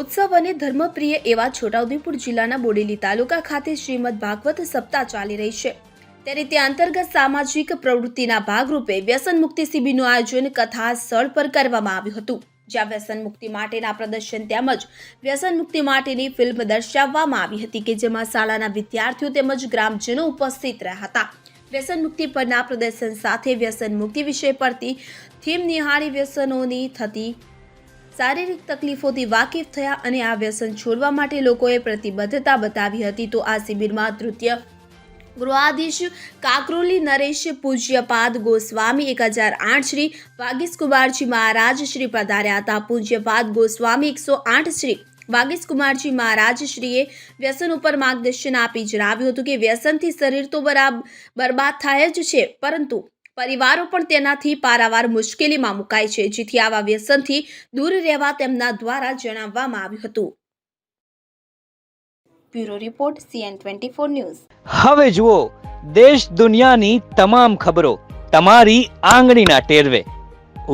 ઉત્સવ અને ધર્મપ્રિય એવા છોટાઉદેપુર જિલ્લાના બોડેલી તાલુકા ખાતે શ્રીમદ ભાગવત સપ્તાહ ચાલી રહી છે. ત્યારે તે અંતર્ગત સામાજિક પ્રવૃત્તિના ભાગરૂપે વ્યસન મુક્તિ શિબિરનું આયોજન કથા સ્થળ પર કરવામાં આવ્યું હતું. જ્યાં વ્યસન મુક્તિ માટેના પ્રદર્શન તેમજ વ્યસન મુક્તિ માટેની ફિલ્મ દર્શાવવામાં આવી હતી કે જેમાં શાળાના વિદ્યાર્થીઓ તેમજ ગ્રામજનો ઉપસ્થિત રહ્યા હતા. વ્યસન મુક્તિ પરના પ્રદર્શન સાથે વ્યસન મુક્તિ વિષય પરથી થીમ નિહાળી વ્યસનોની થતી શારીરિક તકલીફોથી વાકેફ થયા અને આ વ્યસન છોડવા માટે લોકોએ પ્રતિબદ્ધતા બતાવી હતી તો આ શિબિરમાં તૃતીય ગૃહાધીશ કાકરોલી નરેશ પૂજ્યપાદ ગોસ્વામી એક હજાર આઠ શ્રી વાગીશકુમારજી મહારાજ શ્રી પધાર્યા હતા. પૂજ્યપાદ ગોસ્વામી એકસો આઠ શ્રી વાગીશકુમારજી મહારાજ શ્રીએ વ્યસન ઉપર માર્ગદર્શન આપી જણાવ્યું હતું કે વ્યસનથી શરીર તો બરાબર બરબાદ થાય જ છે, પરંતુ પરિવારો પણ તેનાથી પારાવાર મુશ્કેલીમાં મુકાય છે જેથી આવા વ્યસનથી દૂર રહેવા તેમના દ્વારા જણાવવામાં આવ્યું હતું. Bureau report CN twenty four news. હવે જુઓ દેશ દુનિયાની તમામ ખબરો તમારી આંગળીના ટેરવે.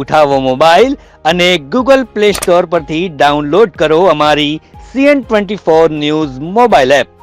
ઉઠાવો મોબાઈલ અને ગૂગલ પ્લે સ્ટોર પરથી ડાઉનલોડ કરો અમારી CN twenty four news mobile app.